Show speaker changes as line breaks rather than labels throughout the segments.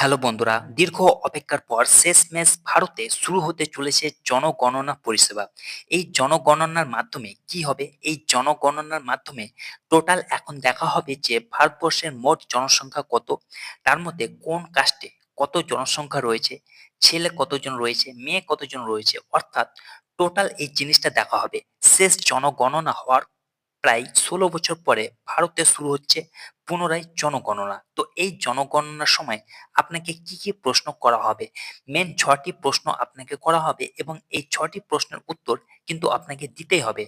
Hello বন্ধুরা, দীর্ঘ অপেক্ষার পর শেষ শেষমেশ ভারতে শুরু হতে চলেছে জনগণনা পরিষেবা। এই জনগণনার মাধ্যমে কি হবে? এই জনগণনার মাধ্যমে টোটাল এখন দেখা হবে যে ভারতবর্ষের মোট জনসংখ্যা কত? তার মধ্যে কোন কাস্টে কত জনসংখ্যা রয়েছে? ছেলে কতজন রয়েছে? মেয়ে কতজন রয়েছে? অর্থাৎ টোটাল এই জিনিসটা দেখা হবে। শেষ জনগণনা হওয়ার প্রায় ষোলো বছর পরে ভারতে শুরু হচ্ছে পুনরায় জনগণনা। তো এই জনগণনার সময় আপনাকে কি কি প্রশ্ন করা হবে? মেন ছটি প্রশ্ন আপনাকে করা হবে এবং এই ছটি প্রশ্নের উত্তর কিন্তু আপনাকে দিতেই হবে।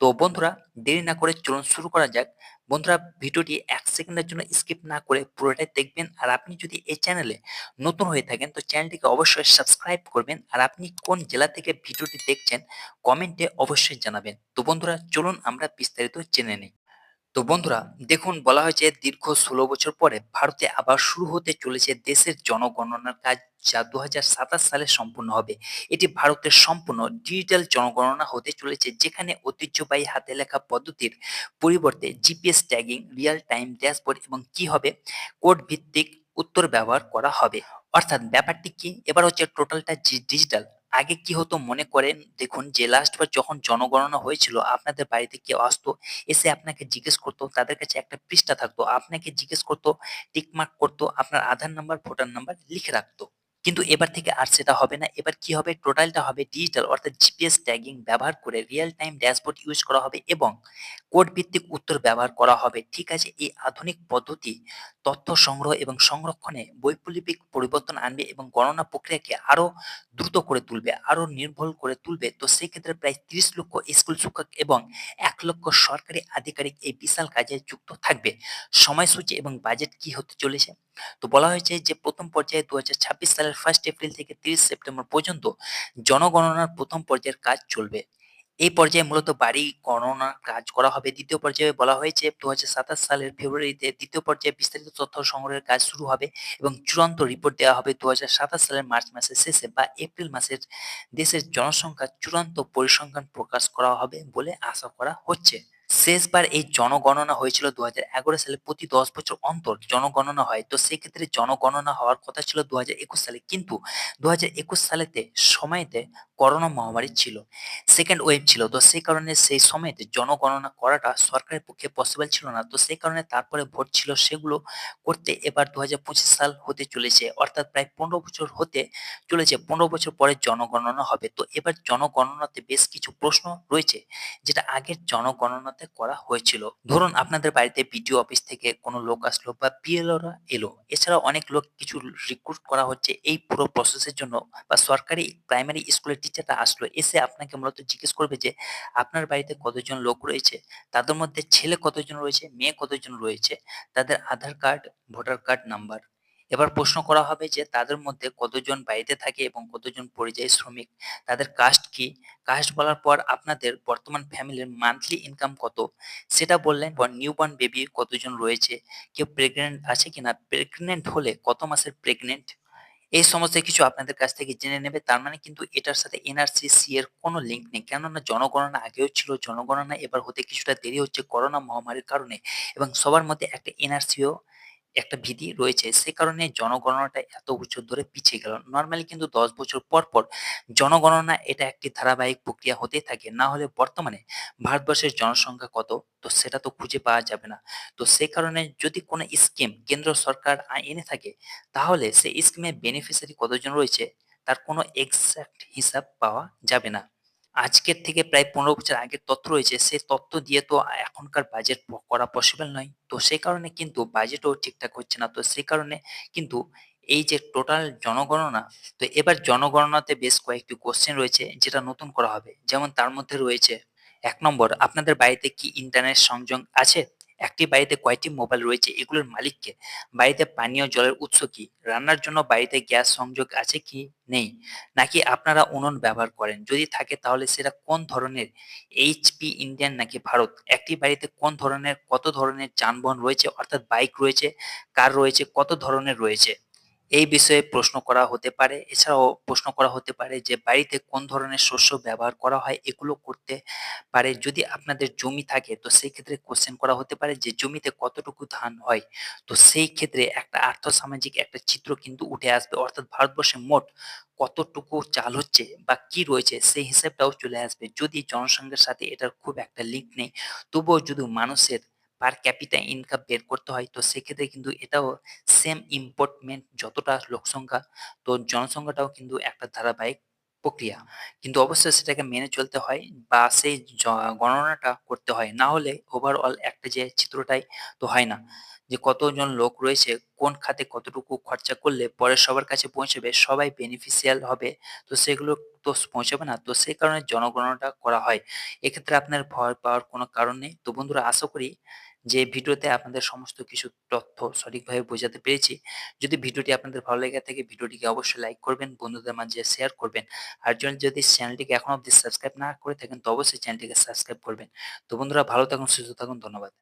তো বন্ধুরা, দেরি না করে চলুন শুরু করা যাক। বন্ধুরা ভিডিওটি এক সেকেন্ডের জন্য স্কিপ না করে পুরোটাই দেখবেন। আর আপনি যদি এই চ্যানেলে নতুন হয়ে থাকেন, তো চ্যানেলটিকে অবশ্যই সাবস্ক্রাইব করবেন। আর আপনি কোন জেলা থেকে ভিডিওটি দেখছেন, কমেন্টে অবশ্যই জানাবেন। তো বন্ধুরা, চলুন আমরা বিস্তারিত জেনে নিই। তো বন্ধুরা, দেখুন, বলা হয়েছে দীর্ঘ ষোলো বছর পরে ভারতে আবার শুরু হতে চলেছে দেশের জনগণনার কাজ যা দু হাজার সাতাশ সালে সম্পূর্ণ হবে। এটি ভারতের সম্পূর্ণ ডিজিটাল জনগণনা হতে চলেছে, যেখানে ঐতিহ্যবাহী হাতে লেখা পদ্ধতির পরিবর্তে GPS tagging, real time dashboard এবং কি হবে? কোড ভিত্তিক উত্তর ব্যবহার করা হবে। অর্থাৎ ব্যাপারটি কি? এবার হচ্ছে টোটালটা ডিজিটাল। আগে কি হতো মনে করেন? দেখুন, যে লাস্টবার যখন জনগণনা হয়েছিল, আপনাদের বাড়িতে কেউ আসতো, এসে আপনাকে জিজ্ঞেস করতো, তাদের কাছে একটা পৃষ্ঠা থাকতো, আপনাকে জিজ্ঞেস করতো, টিকমার্ক করতো, আপনার আধার নাম্বার ভোটার নাম্বার লিখে রাখতো। কিন্তু এবার থেকে আর সেটা হবে না। এবার কি হবে? টোটালটা হবে ডিজিটাল অর্থাৎ জিপিএস ট্যাগিং ব্যবহার করে রিয়েল টাইম ড্যাশবোর্ড ইউজ করা হবে এবং কোড ভিত্তিক উত্তর ব্যবহার করা হবে। ঠিক আছে? এই আধুনিক পদ্ধতি তথ্য সংগ্রহ এবং সংরক্ষণে বৈপ্লবিক পরিবর্তন আনবে এবং গণনা প্রক্রিয়াকে আরও দ্রুত করে তুলবে, আরও নির্ভর করে তুলবে। তো সেক্ষেত্রে প্রায় তিরিশ লক্ষ স্কুল শিক্ষক এবং এক লক্ষ সরকারি আধিকারিক এই বিশাল কাজে যুক্ত থাকবে। সময়সূচি এবং বাজেট কি হতে চলেছে? তো বলা হয়েছে যে, প্রথম পর্যায়ে দুই হাজার ছাব্বিশ সালের ফার্স্ট এপ্রিল থেকে তিরিশ সেপ্টেম্বর পর্যন্ত জনগণনার প্রথম পর্যায়ের কাজ চলবে। এই পর্যায়ে মূলত বাড়ি গণনার কাজ করা হবে। দ্বিতীয় পর্যায়ে বলা হয়েছে দুহাজার সাতাশ সালের ফেব্রুয়ারিতে দ্বিতীয় পর্যায়ে বিস্তারিত তথ্য সংগ্রহের কাজ শুরু হবে এবং চূড়ান্ত রিপোর্ট দেওয়া হবে দু হাজার সাতাশ সালের মার্চ মাসের শেষে বা এপ্রিল মাসের দেশের জনসংখ্যার চূড়ান্ত পরিসংখ্যান প্রকাশ করা হবে বলে আশা করা হচ্ছে। শেষবার এই জনগণনা হয়েছিল দু হাজার এগারো সালে প্রতি দশ বছর অন্তর জনগণনা হয়। তো সেক্ষেত্রে জনগণনা হওয়ার কথা ছিল দু হাজার একুশ সালে। কিন্তু দু সালেতে সময়তে করোনা মহামারী ছিল। সেকেন্ড ওয়েভ ছিল। তো সেই কারণে সেই সময়তে জনগণনা করাটা সরকারের পক্ষে পসিবল ছিল না। তো সেই কারণে তারপরে ভোট ছিল সেগুলো করতে এবার দু হাজার পঁচিশ সাল হতে চলেছে। অর্থাৎ প্রায় পনেরো বছর হতে চলেছে। পনেরো বছর পরে জনগণনা হবে। তো এবার জনগণনাতে বেশ কিছু প্রশ্ন রয়েছে, যেটা আগের জনগণনাতে করা হয়েছিল। ধরুন আপনাদের বাড়িতে বিডিও অফিস থেকে কোনো লোক আসলো বা পিএলওরা এলো। এছাড়া অনেক লোক কিছু রিক্রুট করা হচ্ছে এই পুরো প্রসেসের জন্য বা সরকারি প্রাইমারি স্কুলের টিচারটা আসলো, এসে আপনাকে মূলত জিজ্ঞেস করবে যে, আপনার বাড়িতে কতজন লোক রয়েছে? তাদের মধ্যে ছেলে কতজন রয়েছে? মেয়ে কতজন রয়েছে? তাদের Aadhaar card voter card number এবার প্রশ্ন করা হবে যে তাদের মধ্যে কতজন বাড়িতে থাকে এবং কতজন পরিযায়ী শ্রমিক? তাদের কাস্ট কি? কাস্ট বলার পর আপনাদের বর্তমান ফ্যামিলির মান্থলি ইনকাম কত? সেটা বললেন নিউবর্ন বেবি কতজন রয়েছে? কেউ প্রেগনেন্ট আছে কিনা? প্রেগনেন্ট হলে কত মাসের প্রেগনেন্ট এই সমস্ত কিছু আপনাদের কাছ থেকে জেনে নেবে। তার মানে কিন্তু এটার সাথে এনআরসি সি এর কোনো লিঙ্ক নেই। কেননা জনগণনা আগেও ছিল, জনগণনা এবার হতে কিছুটা দেরি হচ্ছে করোনা মহামারীর কারণে এবং সবার মধ্যে একটা এনআরসিও একটা ভীতি রয়েছে। সে কারণে জনগণনাটা এত বছর ধরে পিছিয়ে গেল। নর্মালি কিন্তু দশ বছর পর পর জনগণনা এটা একটি ধারাবাহিক প্রক্রিয়া হতেই থাকে। না হলে বর্তমানে ভারতবর্ষের জনসংখ্যা কত? তো সেটা তো খুঁজে পাওয়া যাবে না। তো সে কারণে যদি কোনো স্কিম কেন্দ্র সরকার এনে থাকে, তাহলে সেই স্কিমের বেনিফিশিয়ারি কতজন রয়েছে? তার কোনো এক্সাক্ট হিসাব পাওয়া যাবে না। আজকের থেকে প্রায় পনেরো বছর আগের তথ্য রয়েছে, সেই তথ্য দিয়ে তো এখনকার বাজেট করা পসিবল নয়। তো সেই কারণে কিন্তু বাজেটও ঠিকঠাক হচ্ছে না। তো সেই কারণে কিন্তু এই যে টোটাল জনগণনা, তো এবার জনগণনাতে বেশ কয়েকটি কোশ্চেন রয়েছে, যেটা নতুন করা হবে। যেমন তার মধ্যে রয়েছে, এক নম্বর, আপনাদের বাড়িতে কি ইন্টারনেট সংযোগ আছে? একটি বাড়িতে কয়টি মোবাইল রয়েছে, এগুলোর মালিককে বাড়িতে পানীয় জলের উৎস কি? রান্নার জন্য বাড়িতে গ্যাস সংযোগ আছে কি নেই? নাকি আপনারা উনুন ব্যবহার করেন? যদি থাকে তাহলে সেটা কোন ধরনের? এইচপি ইন্ডিয়ান নাকি ভারত? একটি বাড়িতে কোন ধরনের, কত ধরনের যানবাহন রয়েছে? অর্থাৎ বাইক রয়েছে, কার রয়েছে, কত ধরনের রয়েছে? এই বিষয়ে প্রশ্ন করা হতে পারে। এছাড়াও প্রশ্ন করা হতে পারে যে, বাড়িতে কোন ধরনের শস্য ব্যবহার করা হয়, এগুলো করতে পারে। যদি আপনাদের জমি থাকে, তো সেই ক্ষেত্রে কোশ্চেন করা হতে পারে যে, জমিতে কতটুকু ধান হয়? তো সেই ক্ষেত্রে একটা আর্থসামাজিক একটা চিত্র কিন্তু উঠে আসবে। অর্থাৎ ভারতবর্ষে মোট কতটুকু চাল হচ্ছে বা কি রয়েছে, সেই হিসেবটাও চলে আসবে। যদি জনসংখ্যার সাথে এটার খুব একটা লিঙ্ক নেই, তবুও যদি মানুষের পার ক্যাপিটা ইনকাম বের করতে হয় তো সেক্ষেত্রে কিন্তু এটাও সেম ইম্পোর্টমেন্ট যতটা লোকসংখ্যা তো জনসংখ্যাটাও কিন্তু একটা ধারাবাহিক প্রক্রিয়া। কিন্তু অবশ্যই সেটাকে মেনে চলতে হয় বা সেই গণনাটা করতে হয়। না হলে ওভারঅল একটা যে চিত্রটাই তো হয় না। যে কতজন লোক রয়েছে, কোন খাতে কতটুকু খরচা করলে পরে সবার কাছে পৌঁছবে, সবাই বেনিফিশিয়াল হবে। তো সেগুলো তো পৌঁছাবে না। তো সেই কারণে জনগণনাটা করা হয়। এক্ষেত্রে আপনার ভয় পাওয়ার কোনো কারণ নেই। তো বন্ধুরা আশা করি যে ভিডিওতে আপনাদের সমস্ত কিছু তথ্য সঠিকভাবে বোঝাতে পেরেছি। যদি ভিডিওটি আপনাদের ভালো লেগে থাকে ভিডিওটিকে অবশ্যই লাইক করবেন, বন্ধুদের মাঝে শেয়ার করবেন। আর যদি চ্যানেলটিকে এখন অবধি সাবস্ক্রাইব না করে থাকেন তো অবশ্যই চ্যানেলটিকে সাবস্ক্রাইব করবেন। তো বন্ধুরা ভালো থাকুন, সুস্থ থাকুন। ধন্যবাদ।